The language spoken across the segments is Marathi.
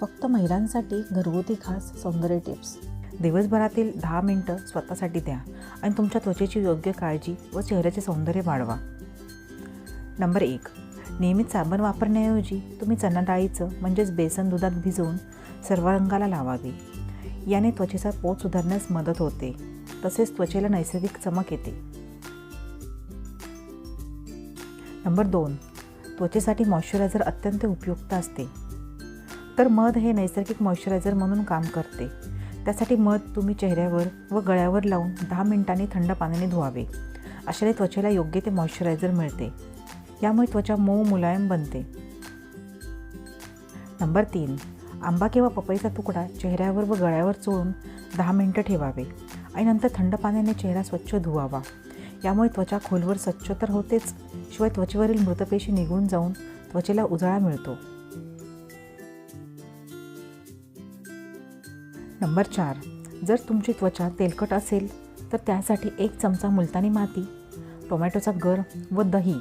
फक्त महिलांसाठी घरगुती खास सौंदर्य टिप्स दिवसभरातील दहा मिनटं स्वतःसाठी द्या आणि तुमच्या त्वचेची योग्य काळजी व चेहऱ्याचे सौंदर्य वाढवा. नंबर एक नियमित साबण वापरण्याऐवजी तुम्ही चणा डाळीचं म्हणजेच बेसन दुधात भिजवून सर्व रंगाला लावावी. याने त्वचेचा पोत सुधारण्यास मदत होते. तसेच त्वचेला नैसर्गिक चमक येते. नंबर दोन त्वचेसाठी मॉइश्चरायझर अत्यंत उपयुक्त असते. तर मध हे नैसर्गिक मॉइश्चरायझर म्हणून काम करते. त्यासाठी मध तुम्ही चेहऱ्यावर व गळ्यावर लावून दहा मिनिटांनी थंड पाण्याने धुवावे. अशाने त्वचेला योग्य ते मॉइश्चरायझर मिळते. यामुळे त्वचा मऊ मुलायम बनते. नंबर तीन. आंबा किंवा पपईचा तुकडा चेहऱ्यावर व गळ्यावर चोळून दहा मिनटं ठेवावे आणि नंतर थंड पाण्याने चेहरा स्वच्छ धुवावा. यामुळे त्वचा खोलवर स्वच्छ तर होतेच शिवाय त्वचेवरील मृतपेशी निघून जाऊन त्वचेला उजाळा मिळतो. नंबर चार. जर तुमची त्वचा तेलकट असेल तर त्यासाठी एक चमचा मुलतानी माती टोमॅटोचा गर व दही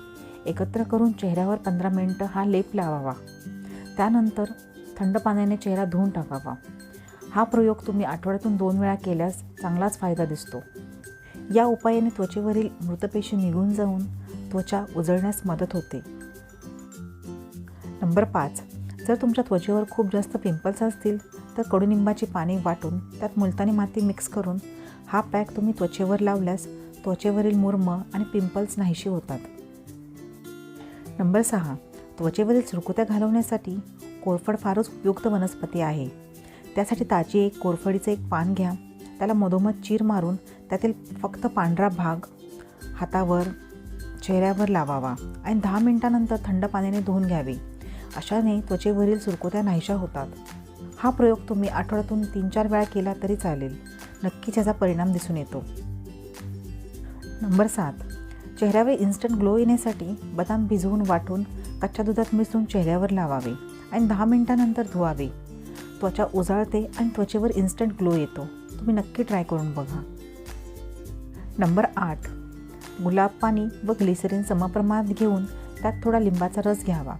एकत्र करून चेहऱ्यावर पंधरा मिनटं हा लेप लावावा. त्यानंतर थंड पाण्याने चेहरा धुवून टाकावा. हा प्रयोग तुम्ही आठवड्यातून दोन वेळा केल्यास चांगलाच फायदा दिसतो. या उपायाने त्वचेवरील मृतपेशी निघून जाऊन त्वचा उजळण्यास मदत होते. नंबर पाच. जर तुमच्या त्वचेवर खूप जास्त पिंपल्स असतील तर कडुनिंबाची पाने वाटून त्यात मुलतानी माती मिक्स करून हा पॅक तुम्ही त्वचेवर लावल्यास त्वचेवरील मुर्म आणि पिंपल्स नाहीशी होतात. नंबर सहा त्वचेवरील सुरकुत्या घालवण्यासाठी कोरफड फारच उपयुक्त वनस्पती आहे. त्यासाठी ताजी एक कोरफडीचं एक पान घ्या. त्याला मधोमध चीर मारून त्यातील फक्त पांढरा भाग हातावर चेहऱ्यावर लावावा आणि दहा मिनिटानंतर थंड पाण्याने धुवून घ्यावे. अशाने त्वचेवरील सुरकुत्या नाहीशा होतात. हा प्रयोग तुम्ही आठवड्यातून तीन चार वेळा केला तरी चालेल. नक्कीच याचा परिणाम दिसून येतो. नंबर सात. चेहऱ्यावर इन्स्टंट ग्लो येण्यासाठी बदाम भिजवून वाटून कच्च्या दुधात मिसळून चेहऱ्यावर लावावे आणि दहा मिनिटानंतर धुवावे. त्वचा उजाळते आणि त्वचेवर इन्स्टंट ग्लो येतो. तुम्ही नक्की ट्राय करून बघा. नंबर आठ. गुलाब पाणी व ग्लिसरीन समप्रमाणात घेऊन त्यात थोडा लिंबाचा रस घ्यावा.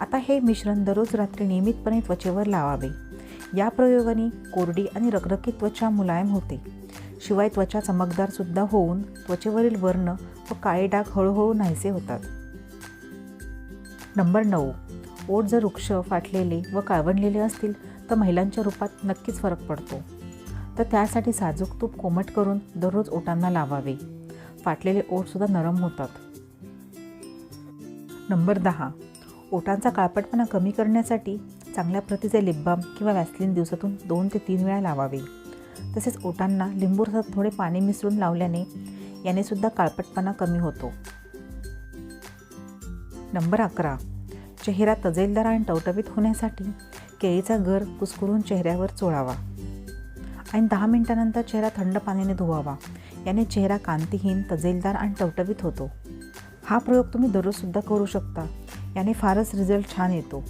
आता हे मिश्रण दररोज रात्री नियमितपणे त्वचेवर लावावे. या प्रयोगाने कोरडी आणि रखरखीत त्वचा मुलायम होते. शिवाय त्वचा चमकदारसुद्धा होऊन त्वचेवरील वर्ण व काळे डाग हळूहळू नाहीसे होतात. नंबर नऊ. ओठ जर वृक्ष फाटलेले व काळवणलेले असतील तर महिलांच्या रूपात नक्कीच फरक पडतो. तर त्यासाठी साजूक तूप कोमट करून दररोज ओटांना लावावे. फाटलेले ओठसुद्धा नरम होतात. नंबर दहा. ओटांचा काळपटपणा कमी करण्यासाठी चांगल्या प्रतीचे लिपबाम किंवा वॅसलिन दिवसातून दोन ते तीन वेळा लावावे. तसेच ओटांना लिंबू रसात थोडे पाणी मिसळून लावल्याने याने सुद्धा काळपटपणा कमी होतो. नंबर अकरा. चेहरा तजेलदार आणि टवटवीत होण्यासाठी केळीचा गर कुसकुरून चेहऱ्यावर चोळावा. आणि दहा मिनिटानंतर चेहरा थंड पाण्याने धुवावा. याने चेहरा कांतीहीन तजेलदार आणि टवटवीत होतो. हा प्रयोग तुम्ही दररोजसुद्धा करू शकता. याने फारच रिझल्ट छान येतो.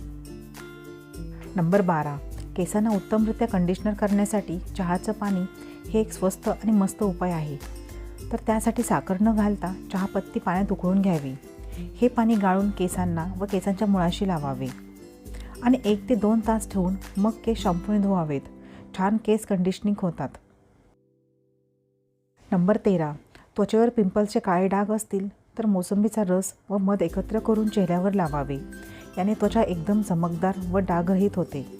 नंबर बारा. केसांना उत्तमरित्या कंडिशनर करण्यासाठी चहाचं पाणी हे एक स्वस्त आणि मस्त उपाय आहे. तर त्यासाठी साखर न घालता चहापत्ती पाण्यात उकळून घ्यावी. हे पाणी गाळून केसांना व केसांच्या मुळाशी लावावे. आणि एक ते दोन तास ठेवून मग केस शॅम्पूने धुवावेत. छान केस कंडिशनिंग होतात. नंबर तेरा. त्वचेवर पिंपल्सचे काळे डाग असतील तर मोसंबीचा रस व मध एकत्र करून चेहऱ्यावर लावावे. याने त्वचा एकदम चमकदार व डागरहित होते.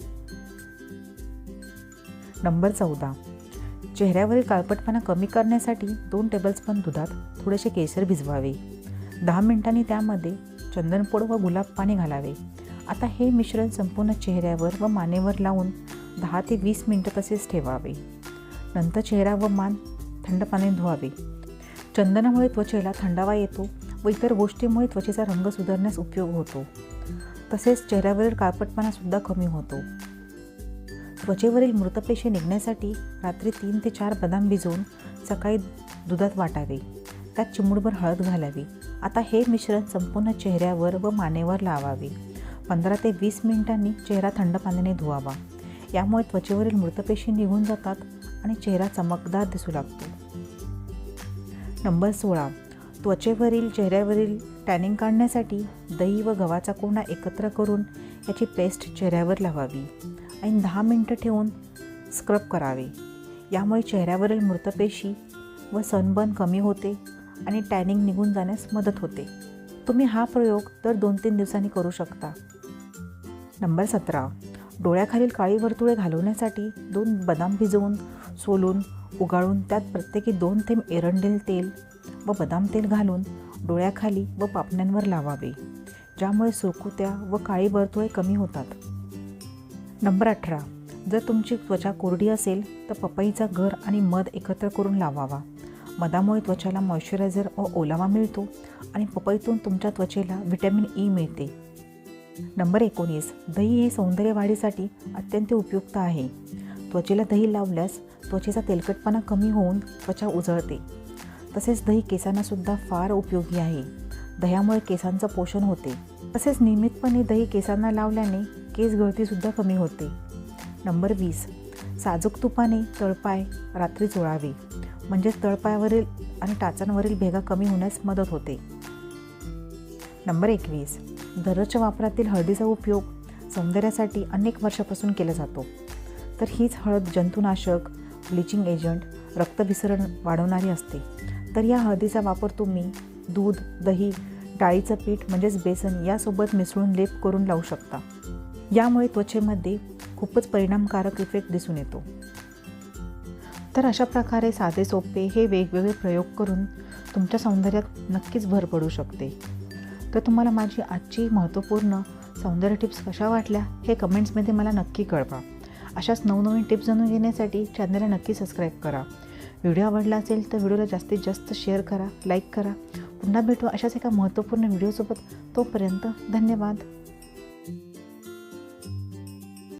नंबर चौदा. चेहऱ्यावरील काळपटपणा कमी करण्यासाठी दोन टेबलस्पून दुधात थोडेसे केसर भिजवावे. दहा मिनिटांनी त्यामध्ये चंदनपोड व गुलाब पाणी घालावे. आता हे मिश्रण संपूर्ण चेहऱ्यावर व मानेवर लावून दहा ते वीस मिनटं तसेच ठेवावे. नंतर चेहरा व मान थंड पाण्याने धुवावे. चंदनामुळे त्वचेला थंडावा येतो व इतर गोष्टीमुळे त्वचेचा रंग सुधारण्यास उपयोग होतो. तसेच चेहऱ्यावरील काळपटपणासुद्धा कमी होतो. त्वचेवरील मृतपेशी निघण्यासाठी रात्री तीन ते चार बदाम भिजवून सकाळी दुधात वाटावे. त्यात चिमूटभर हळद घालावी. आता हे मिश्रण संपूर्ण चेहऱ्यावर व मानेवर लावावे. पंधरा ते वीस मिनिटांनी चेहरा थंड पाण्याने धुवावा. यामुळे त्वचेवरील मृतपेशी निघून जातात आणि चेहरा चमकदार दिसू लागतो. नंबर सोळा. त्वचेवरील चेहऱ्यावरील टॅनिंग काढण्यासाठी दही व गव्हाचा कोंडा एकत्र करून याची पेस्ट चेहऱ्यावर लावावी आणि दहा मिनटं ठेवून स्क्रब करावे. यामुळे चेहऱ्यावरील मृतपेशी व सनबर्न कमी होते आणि टॅनिंग निघून जाण्यास मदत होते. तुम्ही हा प्रयोग दर दोन तीन दिवसांनी करू शकता. नंबर सतरा. डोळ्याखालील काळी वर्तुळे घालवण्यासाठी दोन बदाम भिजवून सोलून उगाळून त्यात प्रत्येकी दोन थेंब एरंडेल तेल व बदाम तेल घालून डोळ्याखाली व पापण्यांवर लावावे ज्यामुळे सुरकुत्या व काळी वर्तुळे कमी होतात. नंबर अठरा. जर तुमची त्वचा कोरडी असेल तर पपईचा घर आणि मध एकत्र करून लावावा. मधामुळे त्वचाला मॉइश्चरायझर व ओलावा मिळतो आणि पपईतून तुमच्या त्वचेला व्हिटॅमिन ई मिळते. नंबर एकोणीस. दही हे सौंदर्य वाढीसाठी अत्यंत उपयुक्त आहे. त्वचेला दही लावल्यास त्वचेचा तेलकटपणा कमी होऊन त्वचा उजळते. तसेच दही केसांनासुद्धा फार उपयोगी आहे. दह्यामुळे केसांचं पोषण होते. तसेच नियमितपणे दही केसांना लावल्याने केस गळतीसुद्धा कमी होते. नंबर वीस. साजूक तुपाने तळपाय रात्री चोळावे. म्हणजेच तळपायावरील आणि टाचांवरील भेगा कमी होण्यास मदत होते. नंबर एकवीस. दररोजच्या वापरातील हळदीचा उपयोग सौंदर्यासाठी अनेक वर्षापासून केला जातो. तर हीच हळद जंतुनाशक ब्लिचिंग एजंट रक्तभिसरण वाढवणारी असते. तर या हळदीचा वापर तुम्ही दूध दही डाळीचं पीठ म्हणजेच बेसन यासोबत मिसळून लेप करून लावू शकता. यामुळे त्वचेमध्ये खूपच परिणामकारक इफेक्ट दिसून येतो. तर अशा प्रकारे साधे सोपे हे वेगवेगळे प्रयोग करून तुमच्या सौंदर्यात नक्कीच भर पडू शकते. तर तुम्हाला माझी आजची महत्त्वपूर्ण सौंदर्य टिप्स कशा वाटल्या हे कमेंट्समध्ये मला नक्की कळवा. अशाच नवनवीन टिप्स जाणून घेण्यासाठी चॅनलला नक्की सबस्क्राईब करा. व्हिडिओ आवडला असेल तर व्हिडिओला जास्तीत जास्त शेअर करा लाईक करा. पुन्हा भेटू अशाच एका महत्त्वपूर्ण व्हिडिओसोबत. तोपर्यंत धन्यवाद.